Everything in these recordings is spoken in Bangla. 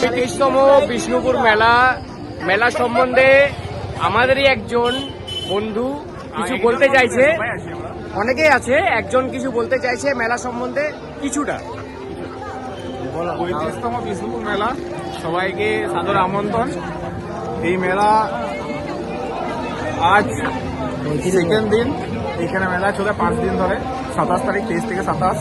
পঁয়ত্রিশতম বিষ্ণুপুর মেলা মেলা সম্বন্ধে আমাদেরই একজন বন্ধু কিছু বলতে চাইছে। অনেকেই আছে, একজন কিছু বলতে চাইছে মেলা সম্বন্ধে কিছুটা। পঁয়ত্রিশতম বিষ্ণুপুর মেলা। সবাইকে সাদর আমন্ত্রণ। এই মেলা আজ সেকেন্ড দিন। এখানে মেলা চলে পাঁচ দিন ধরে। সাতাশ তারিখ, তেইশ থেকে সাতাশ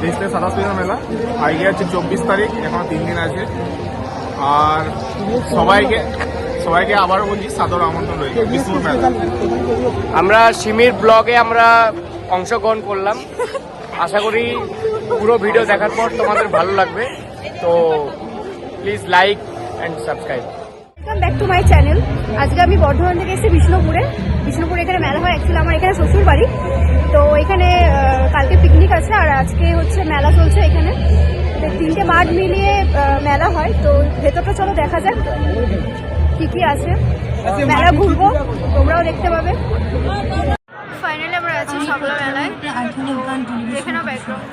তেইশ থেকে সাতাশ পর্যন্ত মেলা। আগে আছে চব্বিশ তারিখ, এখনও তিন দিন আছে। আর সবাইকে সবাইকে আবারও বলছি, সাদর আমন্ত্রণ রয়েছে বিষ্ণুপুর মেলা। আমরা সিমির ব্লগে আমরা অংশগ্রহণ করলাম। আশা করি পুরো ভিডিও দেখার পর তোমাদের ভালো লাগবে। তো please like and subscribe welcome back to my channel আজকে আমি বর্ধমান থেকে এসেছি বিষ্ণুপুরে। বিষ্ণুপুরে এখানে মেলা হয়। অ্যাকচুয়ালি আমার এখানে শ্বশুর বাড়ি। তো এখানে কালকে পিকনিক আছে আর আজকে হচ্ছে মেলা চলছে এখানে। তিনটে মাঠ মিলিয়ে মেলা হয়। তো ভেতরটা চলো দেখা যাক কি কি আছে। মেলা ঘুরবো। তোমরাও দেখতে পাবে। ফাইনালি আমরা আছি সবলা মেলায় দেখে নাও ব্যাকগ্রাউন্ড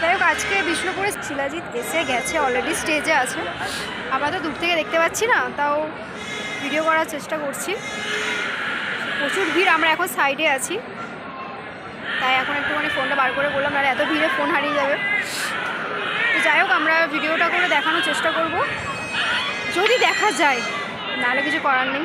যাই হোক, আজকে বিষ্ণুপুরে শিলাজিৎ এসে গেছে অলরেডি স্টেজে আছে। আপাতত দূর থেকে দেখতে পাচ্ছি না, তাও ভিডিও করার চেষ্টা করছি। প্রচুর ভিড়, আমরা এখন সাইডে আছি। তাই এখন একটুখানি ফোনটা বার করে বললাম আর এত ভিড়ে ফোন হারিয়ে যাবে। তো যাই হোক, আমরা ভিডিওটা করে দেখানোর চেষ্টা করব। যদি দেখা যায়, নাহলে কিছু করার নেই।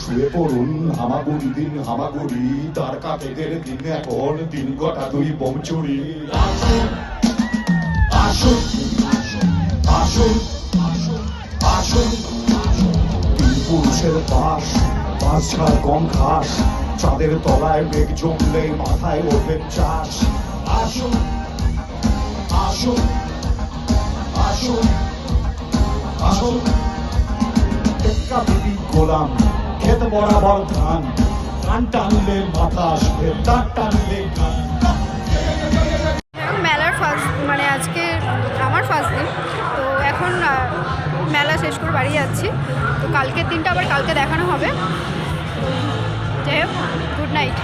শুয়ে পড়ুন হামাগুড়ি দিন হামাগুড়ি, তার কাকেদের দিন এখন দিন গোটা দুই তিন পুরুষের পাশ পাঁচ ছাড় কম খাস চাঁদের তলায় মেঘ জমলে মাথায় ওঠেন চাষ। আসুন আসুন আসুন আসুন। গোলাম খেত বরাবর ধান। ধান টানলে মাথা আসবে তার টানলে গান মেলার ফার্স্ট মানে আজকে আমার ফার্স্ট দিন। তো এখন মেলা শেষ করে বাড়ি যাচ্ছি। তো কালকের দিনটা আবার কালকে দেখানো হবে। যাই হোক গুড নাইট